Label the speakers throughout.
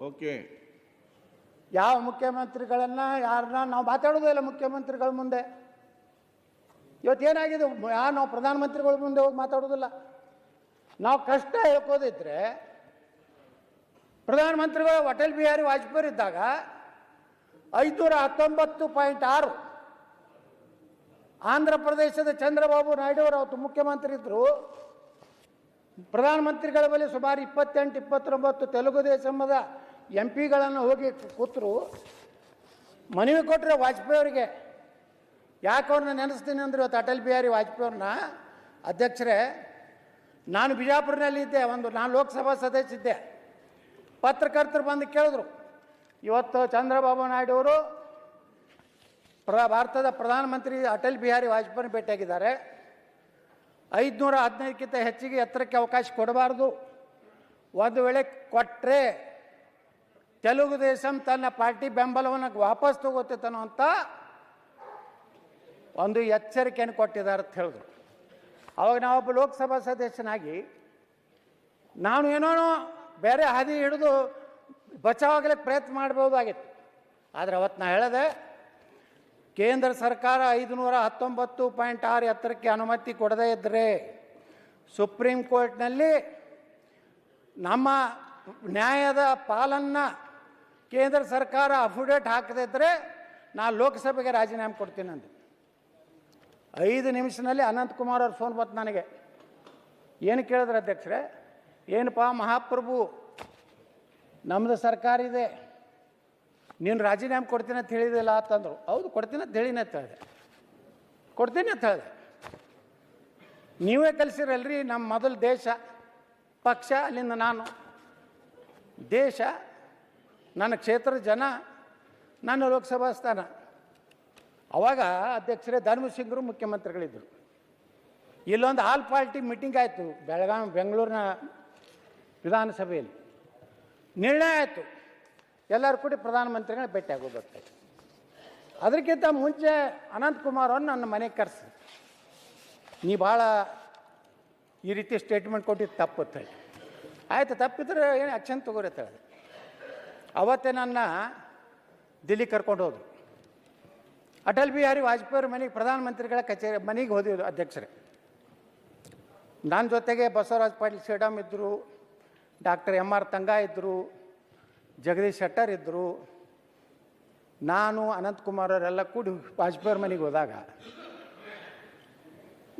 Speaker 1: Okay
Speaker 2: ಯಾವ ಮುಖ್ಯಮಂತ್ರಿಗಳನ್ನ ಯಾರನ್ನ ನಾವು ಮಾತಾಡೋದೇ ಇಲ್ಲ ಮುಖ್ಯಮಂತ್ರಿಗಳ ಮುಂದೆ. ಇವತ್ತು ಏನಾಗಿದೆ? ಯಾ ನಾವು ಪ್ರಧಾನಮಂತ್ರಿಗಳ ಮುಂದೆ ಹೋಗಿ ಮಾತಾಡೋದಿಲ್ಲ. ನಾವು ಕಷ್ಟ ಹೇಳ್ಕೋದಿದ್ರೆ ಪ್ರಧಾನಮಂತ್ರಿಗಳು ಅಟಲ್ ಬಿಹಾರಿ ವಾಜಪೇಯಿ ಇದ್ದಾಗ ಐದುನೂರ ಹತ್ತೊಂಬತ್ತು ಪಾಯಿಂಟ್ ಆರು ಆಂಧ್ರ ಪ್ರದೇಶದ ಚಂದ್ರಬಾಬು ನಾಯ್ಡು ಅವರು ಅವತ್ತು ಮುಖ್ಯಮಂತ್ರಿ ಇದ್ದರು ಪ್ರಧಾನಮಂತ್ರಿಗಳ ಬಳಿ ಸುಮಾರು ಇಪ್ಪತ್ತೆಂಟು, ಇಪ್ಪತ್ತೊಂಬತ್ತು ತೆಲುಗು ದೇಶಮದ ಎಂ ಪಿಗಳನ್ನು ಹೋಗಿ ಕೂತರು, ಮನವಿ ಕೊಟ್ಟರೆ ವಾಜಪೇಯಿ ಅವರಿಗೆ ಯಾಕೆ ಅವ್ರನ್ನ ನೆನೆಸ್ತೀನಿ ಅಂದ್ರೆ ಇವತ್ತು ಅಟಲ್ ಬಿಹಾರಿ ವಾಜಪೇಯಿ ಅಧ್ಯಕ್ಷರೇ, ನಾನು ಬಿಜಾಪುರನಲ್ಲಿ ಇದ್ದೆ, ಒಂದು ನಾನು ಲೋಕಸಭಾ ಸದಸ್ಯ ಇದ್ದೆ. ಪತ್ರಕರ್ತರು ಬಂದು ಕೇಳಿದ್ರು, ಇವತ್ತು ಚಂದ್ರಬಾಬು ನಾಯ್ಡು ಅವರು ಪ್ರ, ಭಾರತದ ಪ್ರಧಾನಮಂತ್ರಿ ಅಟಲ್ ಬಿಹಾರಿ ವಾಜಪೇಯಿ ಭೇಟಿಯಾಗಿದ್ದಾರೆ. ಐದುನೂರ ಹದಿನೈದಕ್ಕಿಂತ ಹೆಚ್ಚಿಗೆ ಎತ್ತರಕ್ಕೆ ಅವಕಾಶ ಕೊಡಬಾರ್ದು. ಒಂದು ವೇಳೆ ಕೊಟ್ಟರೆ ತೆಲುಗು ದೇಶಂ ತನ್ನ ಪಾರ್ಟಿ ಬೆಂಬಲವನ್ನು ವಾಪಸ್ ತಗೋತೈತನೋ ಅಂತ ಒಂದು ಎಚ್ಚರಿಕೆಯನ್ನು ಕೊಟ್ಟಿದ್ದಾರೆ ಅಂತ ಹೇಳಿದ್ರು. ಅವಾಗ ನಾವೊಬ್ಬ ಲೋಕಸಭಾ ಸದಸ್ಯನಾಗಿ ನಾನು ಏನೋ ಬೇರೆ ಹಾದಿ ಹಿಡಿದು ಬಚಾವಾಗಲಿಕ್ಕೆ ಪ್ರಯತ್ನ ಮಾಡ್ಬೋದಾಗಿತ್ತು. ಆದರೆ ಅವತ್ತು ನಾ ಹೇಳಿದೆ, ಕೇಂದ್ರ ಸರ್ಕಾರ ಐದುನೂರ ಹತ್ತೊಂಬತ್ತು ಪಾಯಿಂಟ್ ಆರು ಎತ್ತರಕ್ಕೆ ಅನುಮತಿ ಕೊಡದೇ ಇದ್ದರೆ ಸುಪ್ರೀಂ ಕೋರ್ಟ್ನಲ್ಲಿ ನಮ್ಮ ನ್ಯಾಯದ ಪಾಲನ್ನು ಕೇಂದ್ರ ಸರ್ಕಾರ ಅಫಿಡೇಟ್ ಹಾಕದೇ ಇದ್ದರೆ ನಾನು ಲೋಕಸಭೆಗೆ ರಾಜೀನಾಮೆ ಕೊಡ್ತೀನಿ ಅಂದೆ. ಐದು ನಿಮಿಷದಲ್ಲಿ ಅನಂತಕುಮಾರ್ ಅವ್ರ ಫೋನ್ ಬಂತು ನನಗೆ. ಏನು ಕೇಳಿದ್ರೆ ಅಧ್ಯಕ್ಷರೇ? ಏನಪ್ಪ ಮಹಾಪ್ರಭು ನಮ್ಮದು ಸರ್ಕಾರ ಇದೆ. ನೀನು ರಾಜೀನಾಮೆ ಕೊಡ್ತೀನಿ ಅಂತ ಹೇಳಿದಿಲ್ಲ ಅಂತಂದರು. ಹೌದು, ಕೊಡ್ತೀನಿ ಅಂತ ಹೇಳಿನ ಅಂತ ಹೇಳಿದೆ. ಕೊಡ್ತೀನಿ ಅಂತ ಹೇಳಿದೆ. ನೀವೇ ಕಲಿಸಿರಲ್ರಿ ನಮ್ಮ ಮೊದಲು ದೇಶ, ಪಕ್ಷ, ಅಲ್ಲಿಂದ ನಾನು. ದೇಶ ನನ್ನ ಕ್ಷೇತ್ರದ ಜನ, ನನ್ನ ಲೋಕಸಭಾ ಸ್ಥಾನ. ಅವಾಗ ಅಧ್ಯಕ್ಷರೇ ಧರ್ಮಸಿಂಗರು ಮುಖ್ಯಮಂತ್ರಿಗಳಿದ್ದರು ಇಲ್ಲೊಂದು ಆಲ್ ಪಾರ್ಟಿ ಮೀಟಿಂಗ್ ಆಯಿತು ಬೆಳಗಾವಿ ಬೆಂಗಳೂರಿನ ವಿಧಾನಸಭೆಯಲ್ಲಿ. ನಿರ್ಣಯ ಆಯಿತು. ಎಲ್ಲರೂ ಕೂಡ ಪ್ರಧಾನಮಂತ್ರಿಗಳ ಭೇಟಿ ಅದಕ್ಕಿಂತ ಮುಂಚೆ ಅನಂತಕುಮಾರ್ ಅವ್ರನ್ನ ನನ್ನ ಮನೆಗೆ ಕರೆಸಿ. ನೀ ಭಾಳ ಈ ರೀತಿ ಸ್ಟೇಟ್ಮೆಂಟ್ ಕೊಟ್ಟಿದ್ದು ತಪ್ಪು ಅಂತ ಹೇಳಿ. ಆಯಿತು, ತಪ್ಪಿದ್ರೆ ಏನು ಆ್ಯಕ್ಷನ್ ತಗೋರಿ ಅಂತ ಹೇಳಿದೆ ಅವತ್ತೇ ನನ್ನ ದಿಲ್ಲಿ ಕರ್ಕೊಂಡು ಹೋದರು. ಅಟಲ್ ಬಿಹಾರಿ ವಾಜಪೇಯಿ ಮನೆಗೆ ಪ್ರಧಾನಮಂತ್ರಿಗಳ ಕಚೇರಿ, ಮನೆಗೆ ಹೋದಿದ್ರು ಅಧ್ಯಕ್ಷರೇ. ನನ್ನ ಜೊತೆಗೆ ಬಸವರಾಜ ಪಾಟೀಲ್ ಸೇಡಮ್ ಇದ್ದರು ಡಾಕ್ಟರ್ ಎಂ ಆರ್ ತಂಗ ಇದ್ದರು ಜಗದೀಶ್ ಶೆಟ್ಟರ್ ಇದ್ದರು ನಾನು ಅನಂತಕುಮಾರ್ ಅವರೆಲ್ಲ ಕೂಡಿ ವಾಜಪೇಯಿ ಮನೆಗೆ ಹೋದಾಗ,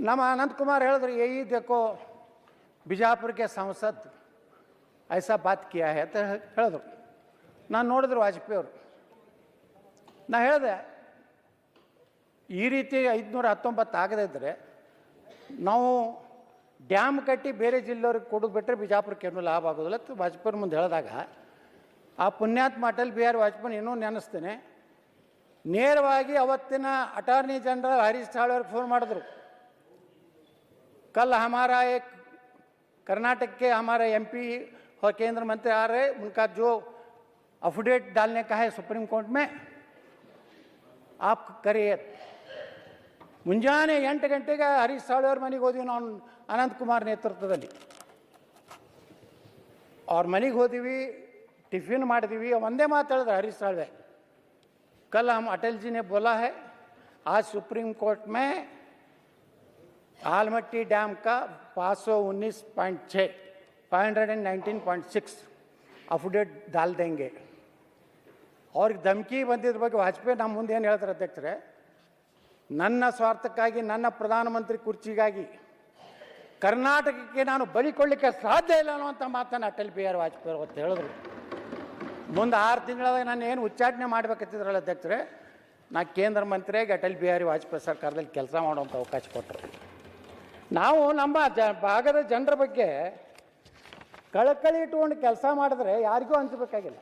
Speaker 2: ನಮ್ಮ ಅನಂತಕುಮಾರ್ ಹೇಳಿದ್ರು, ಏ ದೇಕೋ ಬಿಜಾಪುರಕ್ಕೆ ಸಂಸತ್, ಐಸಾ ಬಾತ್ ಕಿಯಾ ಹೇ, ಅಂತ ಹೇಳಿದ್ರು. ನಾನು ನೋಡಿದ್ರು ವಾಜಪೇಯಿ ಅವರು. ನಾ ಹೇಳಿದೆ, ಈ ರೀತಿ ಐದುನೂರ ಹತ್ತೊಂಬತ್ತು ಆಗದೇ ನಾವು ಡ್ಯಾಮ್ ಕಟ್ಟಿ ಬೇರೆ ಜಿಲ್ಲೆಯವ್ರಿಗೆ ಕೊಡೋದು ಬಿಟ್ಟರೆ ಬಿಜಾಪುರಕ್ಕೆ ಏನೂ ಲಾಭ ಆಗೋದಿಲ್ಲ. ಅಂತ ವಾಜಪೇಯಿ ಮುಂದೆ ಹೇಳಿದಾಗ, ಆ ಪುಣ್ಯಾತ್ಮ ಅಟಲ್ ಬಿಹಾರಿ ವಾಜಪೇಯಿ ಇನ್ನೂ ನೆನೆಸ್ತೇನೆ. ನೇರವಾಗಿ ಅವತ್ತಿನ ಅಟಾರ್ನಿ ಜನರಲ್ ಹರೀಶ್ ಅವ್ರಿಗೆ ಫೋನ್ ಮಾಡಿದ್ರು. ಕಲ್ ಹಮಾರ ಕರ್ನಾಟಕಕ್ಕೆ ಹಮಾರ ಎಂ ಪಿ ಕೇಂದ್ರ ಮಂತ್ರಿ ಆರೇ ಮುನ್ಕಾ ಜೋ जो अफिडेट डालने का है सुप्रीम कोर्ट में आप करिए ಮುಂಜಾನೆ ಎಂಟು ಗಂಟೆಗೆ ಹರೀಶ್ ಸಾಳಿ ಅವ್ರ ಮನೆಗೆ ಹೋದ್ವಿ ನಾವು ಅನಂತಕುಮಾರ್ ನೇತೃತ್ವದಲ್ಲಿ ಅವ್ರ ಮನೆಗೆ ಹೋದಿವಿ ಟಿಫಿನ್ ಮಾಡಿದ್ವಿ ಒಂದೇ ಮಾತು ಹೇಳಿದ್ರೆ ಹರೀಶ್ ಸಾಳ್ವೆ कल हम अटल जी ने बोला है आज सुप्रीम कोर्ट में आलमट्टी डैम का पाँच सौ उन्नीस पॉइंट छः five hundred and nineteen point six affidavit डाल देंगे ಅವ್ರಿಗೆ ಧಮಕಿ ಬಂದಿದ್ದ ಬಗ್ಗೆ ವಾಜಪೇಯಿ ನಮ್ಮ ಮುಂದೆ ಏನು ಹೇಳ್ತಾರೆ ಅಧ್ಯಕ್ಷರೇ? ನನ್ನ ಸ್ವಾರ್ಥಕ್ಕಾಗಿ, ನನ್ನ ಪ್ರಧಾನಮಂತ್ರಿ ಕುರ್ಚಿಗಾಗಿ ಕರ್ನಾಟಕಕ್ಕೆ ನಾನು ಬಲಿ ಕೊಡ್ಲಿಕ್ಕೆ ಸಾಧ್ಯ ಇಲ್ಲ ಅನ್ನುವಂಥ ಮಾತನ್ನು ಅಟಲ್ ಬಿಹಾರಿ ವಾಜಪೇಯಿ ಅವತ್ತು ಹೇಳಿದ್ರು. ಮುಂದೆ ಆರು ತಿಂಗಳಾಗ ನಾನು ಏನು ಉಚ್ಚಾಟನೆ ಮಾಡಬೇಕಂತಿದ್ರಲ್ಲ ಅಧ್ಯಕ್ಷರೇ, ನಾ ಕೇಂದ್ರ ಮಂತ್ರಿಯಾಗಿ ಅಟಲ್ ಬಿಹಾರಿ ವಾಜಪೇಯಿ ಸರ್ಕಾರದಲ್ಲಿ ಕೆಲಸ ಮಾಡುವಂಥ ಅವಕಾಶ ಕೊಟ್ಟರು ನಾವು ನಮ್ಮ ಜ, ಭಾಗದ ಜನರ ಬಗ್ಗೆ ಕಳಕಳಿ ಇಟ್ಟುಕೊಂಡು ಕೆಲಸ ಮಾಡಿದ್ರೆ ಯಾರಿಗೂ ಹಂಚಬೇಕಾಗಿಲ್ಲ